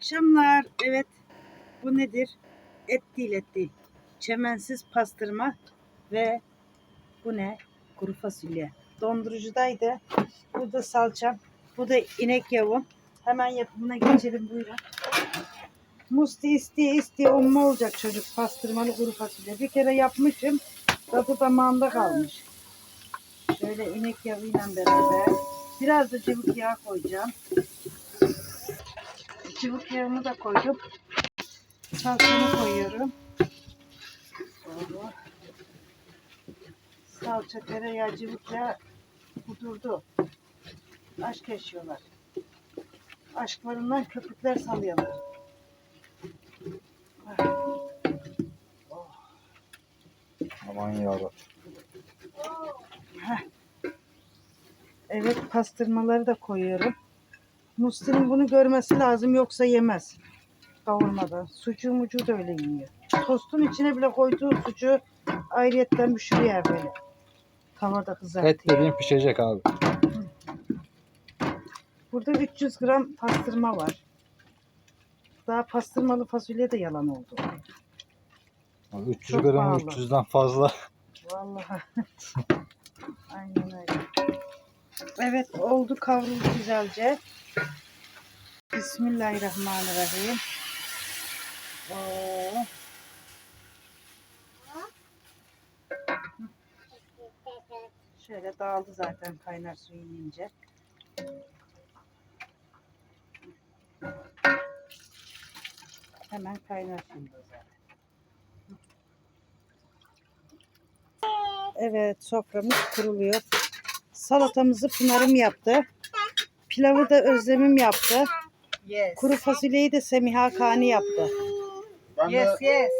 akşamlar. Evet. Bu nedir? Et değil et değil. Çemensiz pastırma ve bu ne? Kuru fasulye. Dondurucudaydı. Bu da salçam. Bu da inek yavu. Hemen yapımına geçelim buyurun. Musti isteye isteye umma olacak çocuk pastırmalı kuru fasulye. Bir kere yapmışım. Tadı damağımda kalmış. Şöyle inek yağıyla beraber. Biraz da cıvık yağ koyacağım. Cıvık yağımı da koydum. Salçamı koyuyorum. Salça, tereyağı, cıvık yağ kudurdu. Aşk yaşıyorlar. Aşklarından köpükler salıyorlar. Aman yarabbim. Evet pastırmaları da koyuyorum. Musti'nin bunu görmesi lazım yoksa yemez. Kavurmadan. Sucuğu mucuğu da öyle yiyor. Tostun içine bile koyduğu sucuğu ayrıyetten pişiriyor böyle. Tavada kızartıyor. Et dediğin pişecek abi. Burada 300 gram pastırma var. Daha pastırmalı fasulye de yalan oldu. Abi 300 Çok gram pahalı. 300'den fazla. Vallahi. Aynen öyle. Evet oldu kavruldu güzelce. Bismillahirrahmanirrahim. Oo. Şöyle dağıldı zaten kaynar suyu yiyince. Hemen kaynar zaten. Evet soframız kuruluyor. Salatamızı Pınar'ım yaptı. Pilavı da Özlem'im yaptı. Yes. Kuru fasulyeyi de Semiha Kani yaptı. Yes, yes.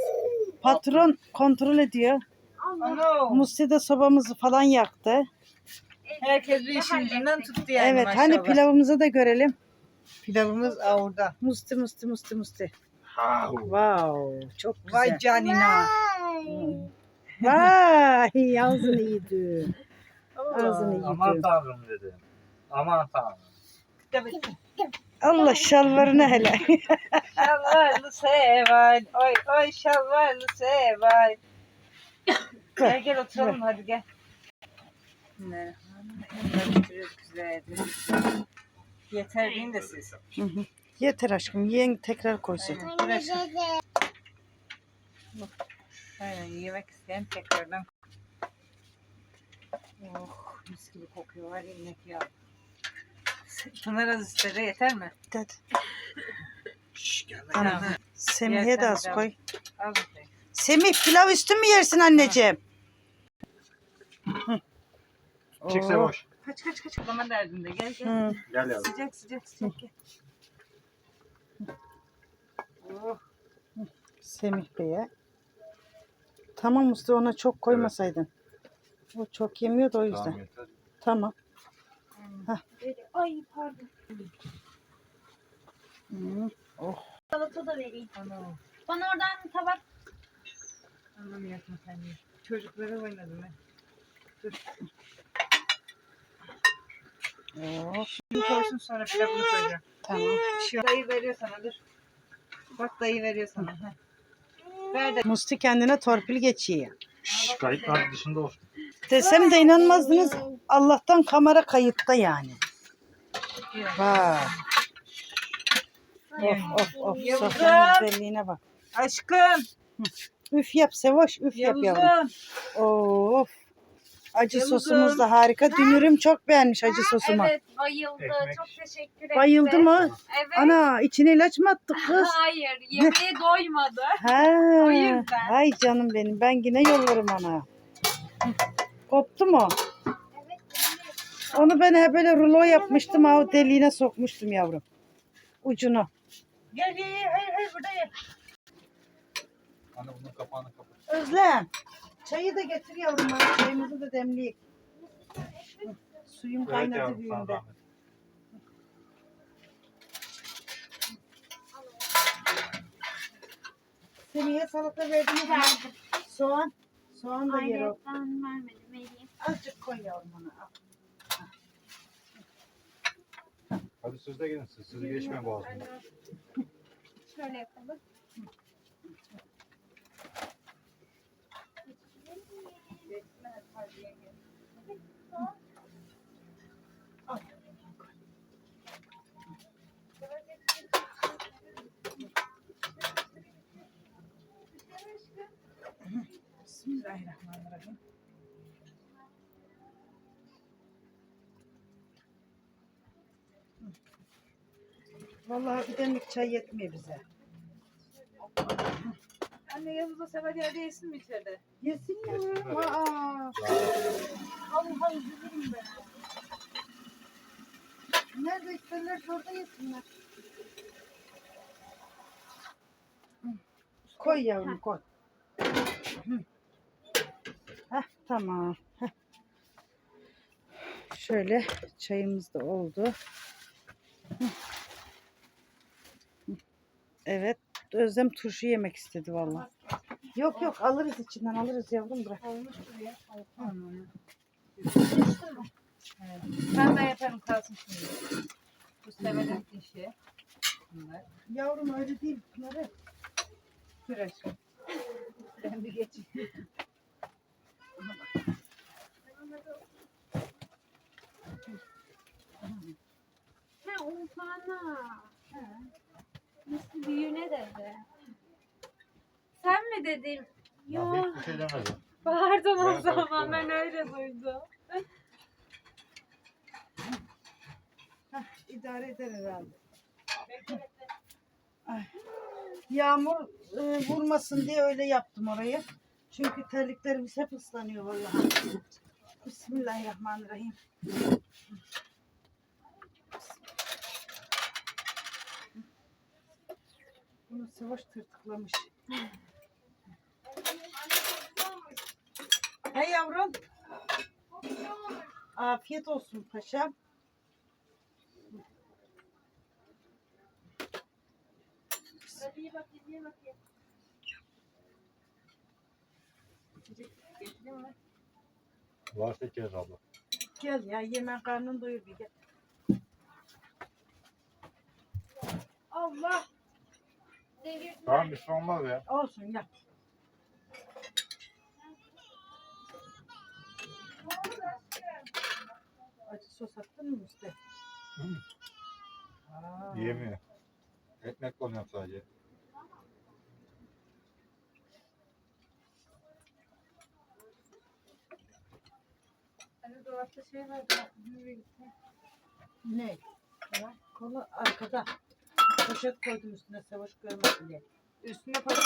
Patron kontrol ediyor. Ano. Musti de sobamızı falan yaktı. Herkes bir işin ucundan tuttu yani evet maşallah. hani pilavımızı da görelim. Pilavımız orada. Musti musti musti musti. Wow çok güzel. Vay canina. Vay ağzını yedi. Ağzını Aman yedi. tanrım dedi. Aman tanrım. Allah şalvarını hele. Şalvarlı seval. Oy oy şalvarlı seval. gel gel oturalım hadi gel. Yeter deyin de siz. Yeter aşkım yiyen tekrar koysun. Aynen. Aynen yemek isteyen tekrardan. Oh mis gibi kokuyor var ya inek yağı. Pınar az istedi yeter mi? Hadi. gel Ana. Semih'e de az Yersen koy. Al bakayım. Semih pilav üstü mü yersin anneciğim? Çık Oo. Sevoş. Kaç kaç kaç. Bana derdinde gel gel. Hı. Gel yavrum. Sıcak sıcak sıcak gel. Oh. Semih Bey'e. Tamam Mustafa ona çok koymasaydın. O çok yemiyordu o yüzden. Tamam yeter. Tamam. Ay pardon. Hı. Salata da vereyim. Ana. Bana oradan tabak Anlamıyorsun sen de. Çocukları oynadım ben. Dur. Oo, Şimdi koysun sonra pilavını koyacağım. tamam. Şu dayı veriyor sana dur. Bak dayı veriyor sana. heh. Ver de. Musti kendine torpil geçiyor. Şşş kayıtlar dışında olsun. Desem de inanmazdınız. Allah'tan kamera kayıtta yani. Bak. Of of of. Yavrum. Sofranın güzelliğine bak. Aşkım. Üf yap Sevoş. Üf yap yavrum. Of. Acı Yavuzum. sosumuz da harika. Dünürüm çok beğenmiş acı sosumu. evet bayıldı. Ekmek. Çok teşekkür ederim. Bayıldı mı? Evet. Ana içine ilaç mı attık kız? Hayır yemeğe doymadı. Ha. O yüzden. Hay canım benim. Ben yine yollarım ona. Koptu mu? Onu ben hep böyle rulo yapmıştım. Ha o deliğine sokmuştum yavrum. Ucunu. Gel gel gel. Hayır hayır burada ye. Anne bunun kapağını kapat. Özlem. Çayı da getir yavrum. bana. Çayımızı da demleyek. Hı. Suyum Evet kaynadı yavrum sana düğünde. Semih'e salata verdiniz mi? Soğan. Soğan da yer o. Vermedim vereyim. Azıcık koy yavrum al. Hadi siz de gelin. Siz, siz geçmeyin boğazına. Şöyle yapalım. Bismillahirrahmanirrahim. Vallahi bir demlik çay yetmiyor bize. Anne Yavuz'la sever yerde yesin mi içeride? Yesin mi? Aa, Allah üzülürüm ben. Nerede isterler orada yesinler. Koy yavrum koy. Heh, tamam. Heh. Şöyle çayımız da oldu. Hı. Evet. Özlem turşu yemek istedi vallahi. Yok yok alırız içinden alırız yavrum bırak. Olmuştur ya. Evet. Ben de yaparım kalsın şimdi. Bu severim işi. Bunlar. Yavrum öyle değil bunları. Aşkım. Ben bir geçeyim. Ha Ufana. Nasıl büyüğüne dedi. Sen mi dedin? Ya Yok. hiçbir şey demedim. Pardon o Ben zaman ben öyle duydum. Heh, idare eder herhalde. Ay. Yağmur e, vurmasın diye öyle yaptım orayı. Çünkü terliklerimiz hep ıslanıyor vallahi. Bismillahirrahmanirrahim. Bunu savaş tırtıklamış. Hey yavrum. Afiyet olsun paşam. Hadi iyi bakayım iyi bakayım. Getirdin mi? Varsa içeriz abla. Gel ya yemen karnını doyur bir gel. Allah. Tamam bir şey olmaz ya. Olsun gel. Acı sos attın mı? Hı. Aa, Yiyemiyor. Ekmek konuyorum sadece. Hani dolapta şey vardı. Ne? Kola, kola arkada. Poşet koydum üstüne savaş görmesin diye. Üstüne poşet,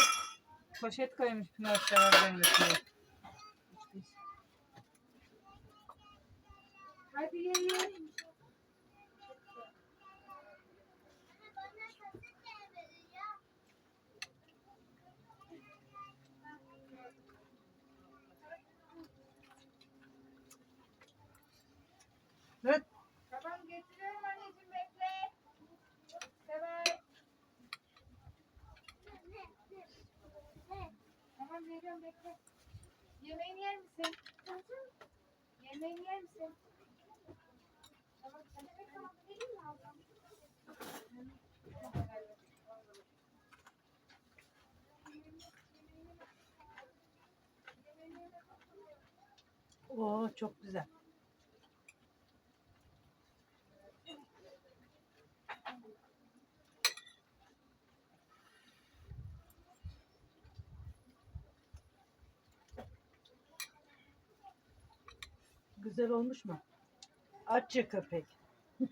poşet koymuş Pınar sever ben götürüyor. Hadi ye Tamam veriyorum bekle. Yemeğini yer misin? Yemeğini yer misin? Tamam çok güzel. Güzel olmuş mu? Açça köpek.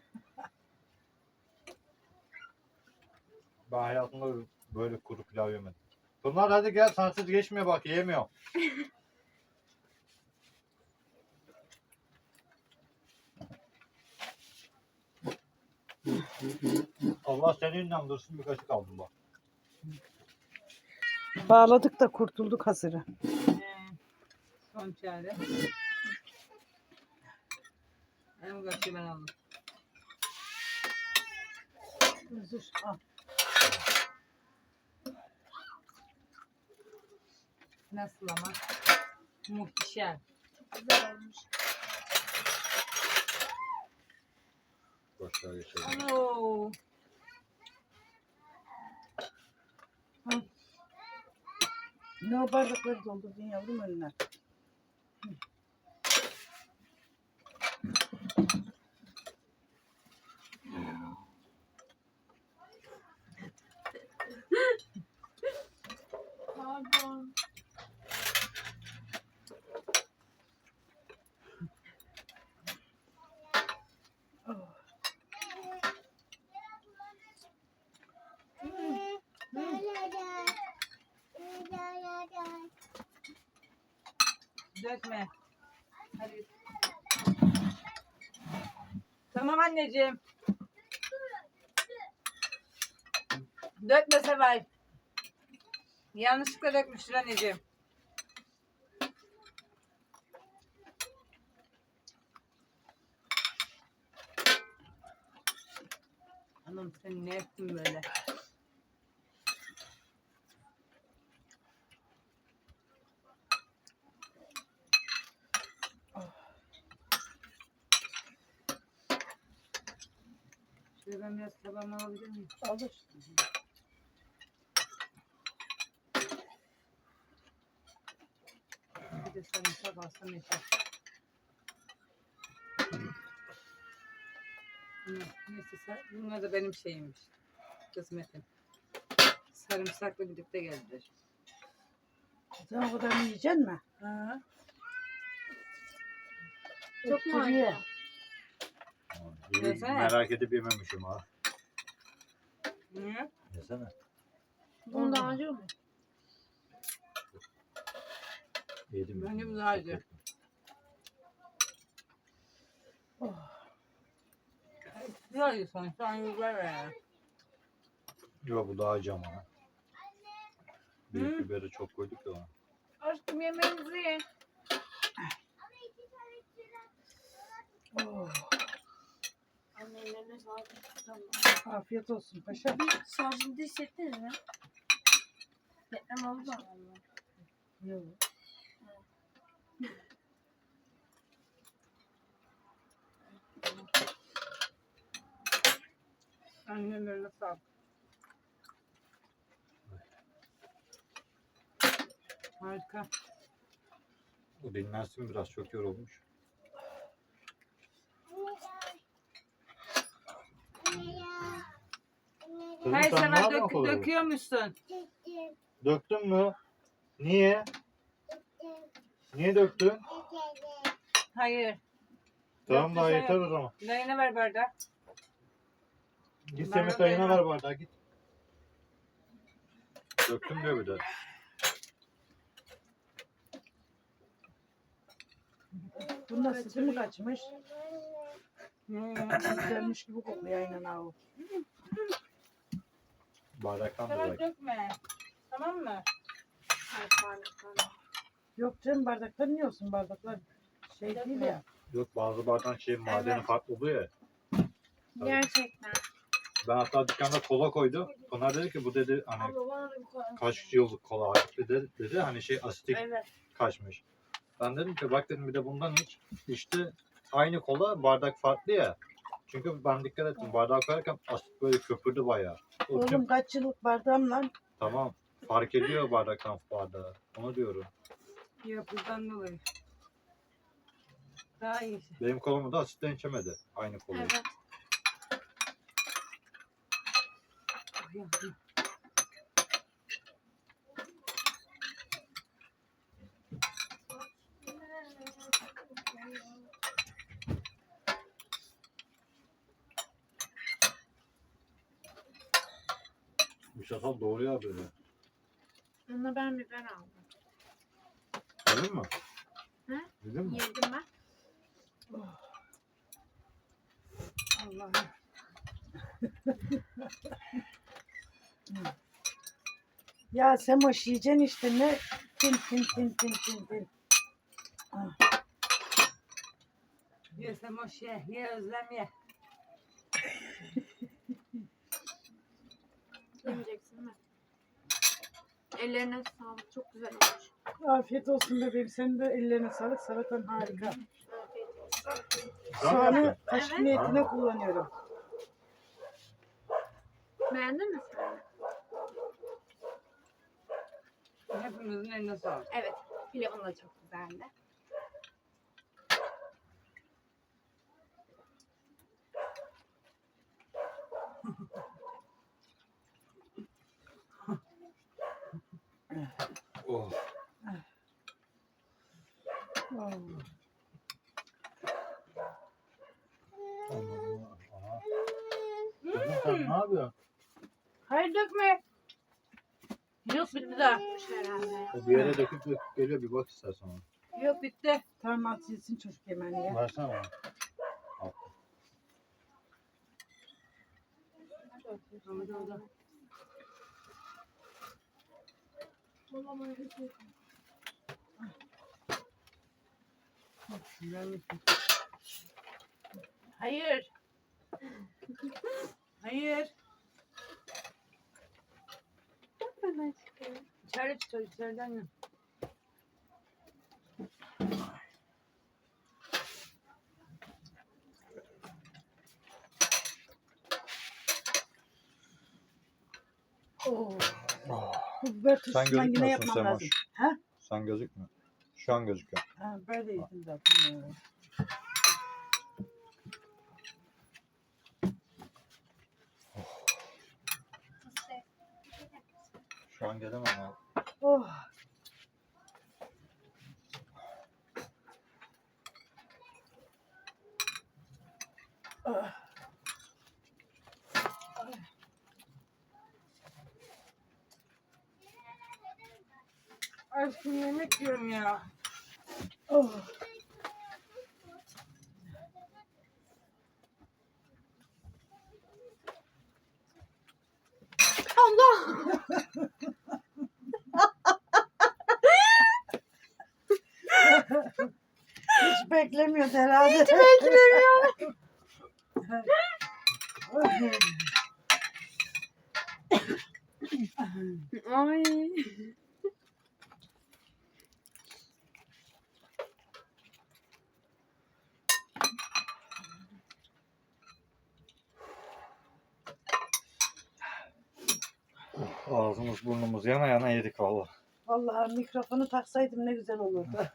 Ben hayatımda böyle kuru pilav yemedim. Bunlar hadi gel sensiz geçmiyor bak yiyemiyorum. Allah seni inandırsın bir kaşık aldım bak. Bağladık da kurtulduk hazırı. Ee, son çare. En kaçı ben aldım. Dur, al. Nasıl ama? Muhteşem. Güzel olmuş. Boşver geçelim. Oo. Ne o bardakları doldurdun yavrum önüne. Pardon. Dökme. Hadi. Tamam anneciğim. Dökme Seval. Yanlışlıkla dökmüştür anneciğim. Hanım sen ne ettin böyle? Şöyle ben biraz tabağımı alabilir miyim? Alır. Bir de sarımsak alsam yeter. Neyse bunlar da benim şeyimmiş. Kısmetim. Sarımsakla birlikte geldiler. Sen o kadar yiyecek mi? Ha. Çok mu Oturuyor. Yesene. merak edip yememişim ha. Hı? Yesene. Bunu daha acı mı? Yedim. Bence bu daha acı. Oh. Ne acıyorsun? Şu an yüzler ver ya. Yok bu daha acı ama. ha. Büyük Hı. biberi çok koyduk ya ona. Aşkım yemeğinizi ye. Oh. Anne ellerine sağlık. Tamam. Afiyet olsun paşa. Bir sarsıntı hissettiniz mi? Deprem oldu da. Yok. Annemlerine sağ ol. Harika. O dinlensin biraz çok yorulmuş. Kızım Her sen ne sefer yapıyorsun dök, kolay? döküyormuşsun. Döktün mü? Niye? Niye döktün? Hayır. Tamam daha yeter o zaman. Dayına ver bardak. Git Ben dayına ver bardağı git. Döktüm diyor bir de. Bunda sütü mü kaçmış? Hmm. Güzelmiş gibi kokuyor aynen ha o. Bardaktan da bak. dökme. Tamam mı? Ay pardon pardon. Yok canım bardaklar niye olsun bardaklar şey değil ya. Yok bazı bardağın şey madeni Evet. farklı oluyor ya. Gerçekten. Ben hatta dükkanda kola koydum. Pınar dedi ki bu dedi hani Abla bana da bir kola. kaç yıllık kola dedi, dedi hani şey asitik Evet. kaçmış. Ben dedim ki bak dedim bir de bundan iç. İşte aynı kola bardak farklı ya. Çünkü ben dikkat ettim bardağı koyarken asit böyle köpürdü bayağı. O tüm- Oğlum kaç yıllık bardağım lan. tamam fark ediyor bardaktan bardağı. Onu diyorum. Yapıdan dolayı. Daha iyi. Benim kolamı da asitten içemedi. Aynı kolayı. Evet. Yandım. Sefer doğru ya böyle. Ona ben biber aldım. Dedin mi? He? Dedin mi? Yedim ben. Allah'ım. Ya Semoş yiyeceksin işte ne tin tin tin tin tin tin. Ye Semoş ye. Ye Özlem ye. Yemeyeceksin mi? Ellerine sağlık. Çok güzel olmuş. Afiyet olsun bebeğim. Senin de ellerine sağlık. Salatan harika. Soğanı Evet. niyetine kullanıyorum. Beğendin mi sen? Hep Hepimizin eline sağlık. Evet. Pilavın da çok güzeldi. Oh. Kızım sen ne yapıyorsun? Hayır dökme. Yok bitti daha. O bir yere döküp döküp geliyor bir bak istersen ona. Yok bitti. Tamam at silsin çocuk yemeğini ya. Versene bana. Al. Hadi hadi. Hayır. Hayır. İçeri çıkıyor içeriden ya. Oh. Oh. Bu Sen turşusundan yine gözükmüyorsun yapmam Semoş. lazım. Ha? Sen gözükmüyor. Şu an gözüküyor. Ha, böyle yedim zaten. ya. Şu an gelemem abi. Oh. Ah. Aşkım yemek yiyorum ya. Oh. Hiç beklemiyordu herhalde. Hiç beklemiyor. Ay. Ağzımız burnumuz yana yana yedik valla. Vallahi mikrofonu taksaydım ne güzel olurdu.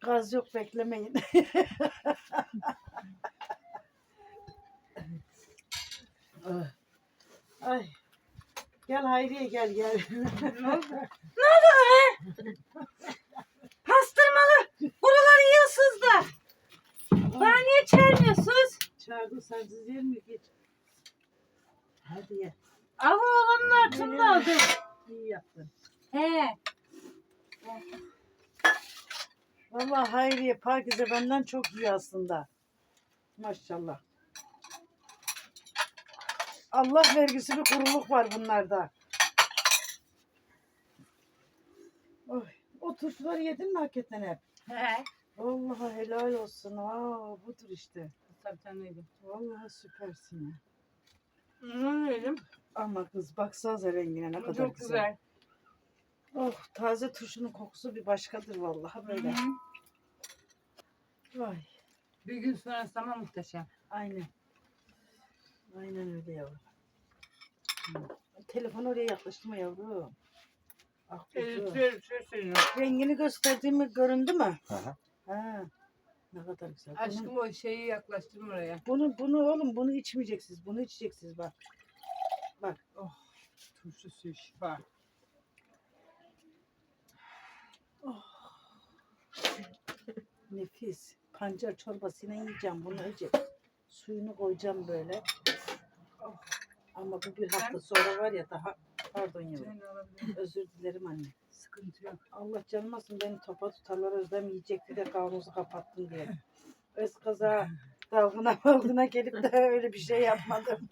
Gaz yok beklemeyin. Ay. Gel Hayriye gel gel. Pastırmalı. Buraları yiyorsunuz da. Bana niye çağırmıyorsunuz? Çağırdı sensiz yer mi git? Hadi ye. Ama olanın altında aldım. İyi yaptın. He. Vallahi Hayriye Pakize benden çok iyi aslında. Maşallah. Allah vergisi bir kuruluk var bunlarda. Oy, o turşuları yedin mi hakikaten hep? He. Vallahi helal olsun. Aa, budur işte. Tabii tanıydım. Vallahi süpersin ya. Ne yiyelim? Ama kız baksanıza rengine ne kadar Çok güzel. güzel. Oh taze turşunun kokusu bir başkadır vallahi böyle. Hı hı. Vay. Bir gün sonrası ama muhteşem. Aynen. Aynen öyle yavrum. Hı. Telefonu oraya yaklaştırma yavrum. Ah kuzum. Şöyle bir şey söyleyeyim. Rengini gösterdiğimi göründü mü? Hı hı. Ha. Ne kadar güzel. Bunu, Aşkım o şeyi yaklaştırma oraya. bunu, bunu oğlum bunu içmeyeceksiniz. Bunu içeceksiniz bak. Bak. Oh. Turşu suyu şifa. Nefis. Pancar çorbasıyla yiyeceğim bunu önce. Suyunu koyacağım böyle. Oh. Ama bu bir hafta sonra var ya daha pardon yavrum. Seni alabilirim. Özür dilerim anne. Sıkıntı yok. Allah canmasın beni topa tutarlar özlem yiyecekti de kavanozu kapattım diye. Öz kaza dalgına dalgına gelip de öyle bir şey yapmadım.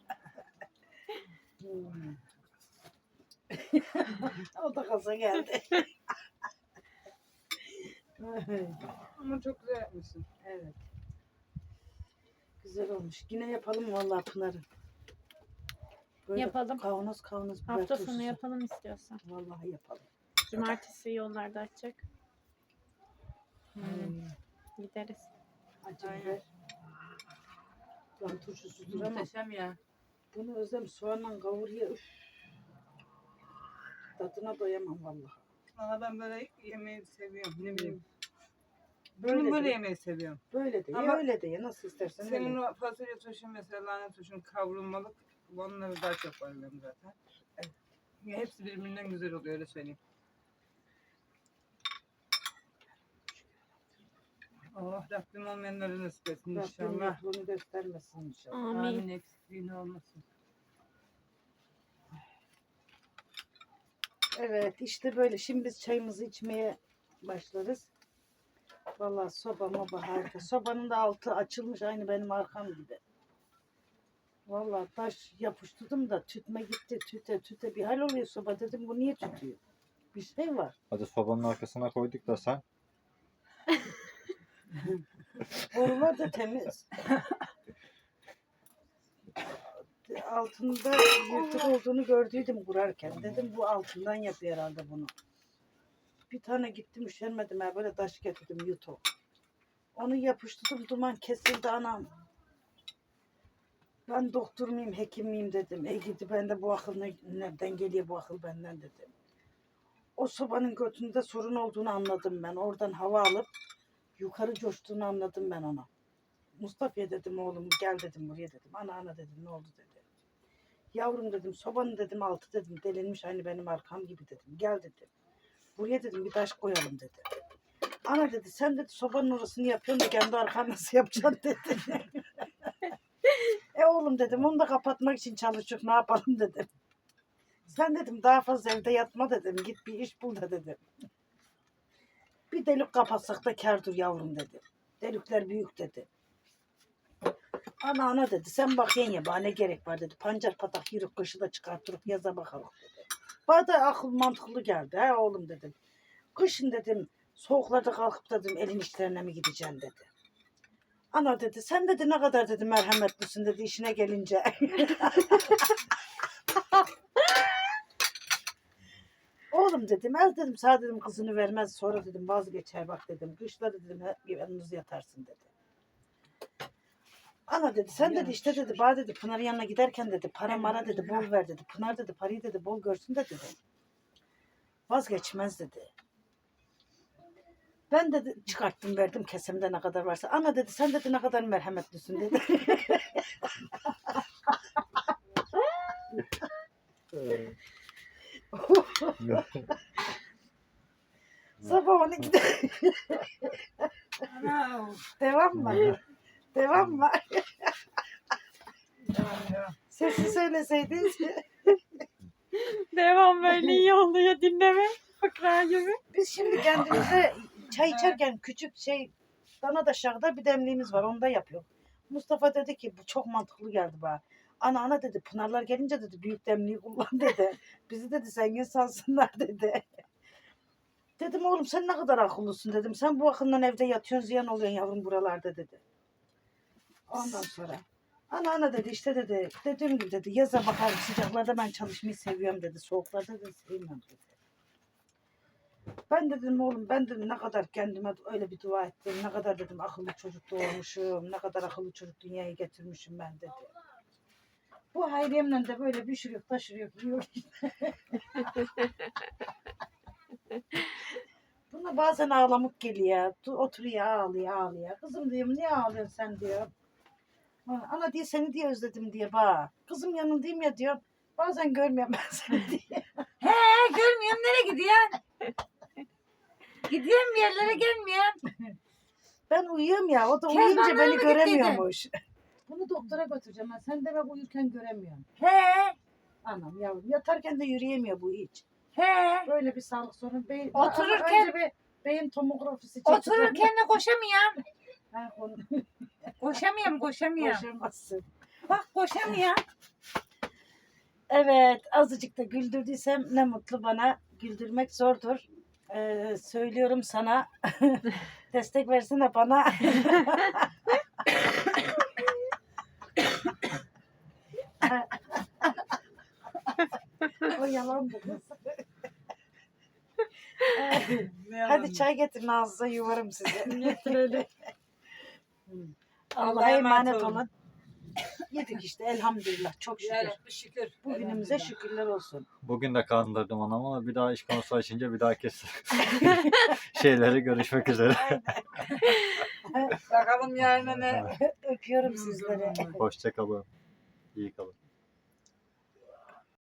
Hmm. o da kaza geldi. Ama çok güzel yapmışsın. evet. Güzel olmuş. Yine yapalım vallahi Pınar'ı. Böyle Yapalım. Kavanoz kavanoz Hafta sonu yapalım istiyorsan. Vallahi yapalım. Cumartesi yollarda açacak. Hmm. Gideriz. Biber. Lan turşusudur ama Muhteşem ya. bunu özlem soğanla kavur ye. Üf. Tadına doyamam vallahi. Valla ben böyle yemeği seviyorum. Ne bileyim. Böyle Böyle, böyle de, yemeği seviyorum. böyle de ye, Ama öyle de ye. Nasıl istersen Senin öyle. o fasulye turşun mesela lahana turşun kavrulmalık. Onları daha çok bayılıyorum zaten. Ya Hepsi birbirinden güzel oluyor öyle söyleyeyim. Allah Rabbim olmayanları nasip etsin Rabbim inşallah. yokluğunu göstermesin inşallah. Amin. Amin eksikliğini olmasın. Evet işte böyle. Şimdi biz çayımızı içmeye başlarız. Vallahi soba moba harika. Sobanın da altı açılmış aynı benim arkam gibi. Vallahi taş yapıştırdım da tütme gitti. Tüte tüte bir hal oluyor soba dedim bu niye tütüyor? Bir şey var. Hadi sobanın arkasına koyduk da sen. Borular da temiz. Altında yırtık olduğunu gördüydüm kurarken. Dedim bu altından yapıyor herhalde bunu. Bir tane gittim üşenmedim ha böyle taş getirdim yuto. Onu yapıştırdım duman kesildi anam. Ben doktor muyum hekim miyim dedim. E gidi bende bu akıl ne- nereden geliyor bu akıl benden dedim. O sobanın götünde sorun olduğunu anladım ben. Oradan hava alıp yukarı coştuğunu anladım ben ona. Mustafa'ya dedim oğlum gel dedim buraya dedim. Ana ana dedim ne oldu dedi. Yavrum dedim sobanın dedim altı dedim delinmiş aynı benim arkam gibi dedim. Gel dedim. Buraya dedim bir taş koyalım dedi. Ana dedi sen dedi sobanın orasını yapıyorsun da kendi arkan nasıl yapacaksın dedi. e oğlum dedim onu da kapatmak için çalışıyor ne yapalım dedim. Sen dedim daha fazla evde yatma dedim. Git bir iş bul da dedim. Bir delik kapatsak da kârdır yavrum dedi. Delikler büyük dedi. Ana ana dedi sen bak yenge bana ne gerek var dedi. Pancar patak yürük kışı da çıkartırıp yaza bakalım dedi. Bana da akıl mantıklı geldi he oğlum dedim. Kışın dedim soğuklarda kalkıp dedim elin işlerine mi gideceksin dedi. Ana dedi sen dedi ne kadar dedi merhametlisin dedi işine gelince. Oğlum dedim el dedim sağ dedim kızını vermez sonra dedim vazgeçer bak dedim. Kışları dedim yalnız yatarsın dedi. Ana dedi sen dedi işte dedi bana dedi Pınar'ın yanına giderken dedi para mara dedi bol ver dedi. Pınar dedi parayı dedi bol görsün de dedi. Vazgeçmez dedi. Ben dedi çıkarttım verdim kesemde ne kadar varsa. Ana dedi sen dedi ne kadar merhametlisin dedi. Sabah 12'de Ana, devam mı? Devam mı? Sesi söyleseydin. Devam böyle iyi oluyor dinleme. Fıkra gibi. Biz şimdi kendimize çay içerken küçük şey dana daşakta bir demliğimiz var onda yapıyor. Mustafa dedi ki bu çok mantıklı geldi bana. Ana ana dedi Pınarlar gelince dedi büyük demliği kullan dedi. Bizi dedi zengin sansınlar dedi. Dedim oğlum sen ne kadar akıllısın dedim. Sen bu akıllan evde yatıyorsun ziyan oluyorsun yavrum buralarda dedi. Ondan sonra ana ana dedi işte dedi dediğim gibi dedi yaza bakarım sıcaklarda ben çalışmayı seviyorum dedi. Soğuklarda da sevmiyorum dedi. Ben dedim oğlum ben dedim ne kadar kendime öyle bir dua ettim. Ne kadar dedim akıllı çocuk doğurmuşum. Ne kadar akıllı çocuk dünyaya getirmişim ben dedi. Bu Hayriye'mle de böyle pişiriyor, taşırıyor, yiyor. Buna bazen ağlamak geliyor. Oturuyor ağlıyor ağlıyor. Kızım diyorum niye ağlıyorsun sen diyor. Ana diye seni diye özledim diye bak. Kızım yanındayım ya diyor. Bazen görmüyorum ben seni diye. He görmüyorum nereye gidiyorsun? Gidiyorum bir yerlere gelmiyorum. Ben uyuyorum ya. O da uyuyunca beni göremiyormuş. Bunu doktora götüreceğim. ben. Sen de ben uyurken göremiyorum. He Anam yavrum. Yatarken de yürüyemiyor bu hiç. he. Böyle bir sağlık sorunu. Beyin, Otururken- önce bir beyin tomografisi çekeceğim. Otururken de koşamıyorum. Ha, onu Koşamıyorum koşamıyorum. koşamazsın. Bak koşamıyorum. Evet azıcık da güldürdüysem ne mutlu bana. Güldürmek zordur. Ee, söylüyorum sana. Destek versene bana. o yalan bu. Hadi çay getirin ağzınıza yuvarım sizi. Getirelim. Allah'a emanet olun. Yedik işte elhamdülillah çok şükür. Yani şükür. Bugünümüze şükürler olsun. Bugün de kandırdım onu ama bir daha iş konusu açınca bir daha kes. şeyleri görüşmek üzere. Bakalım yarına ne? Öpüyorum sizleri. Hoşçakalın. İyi kalın.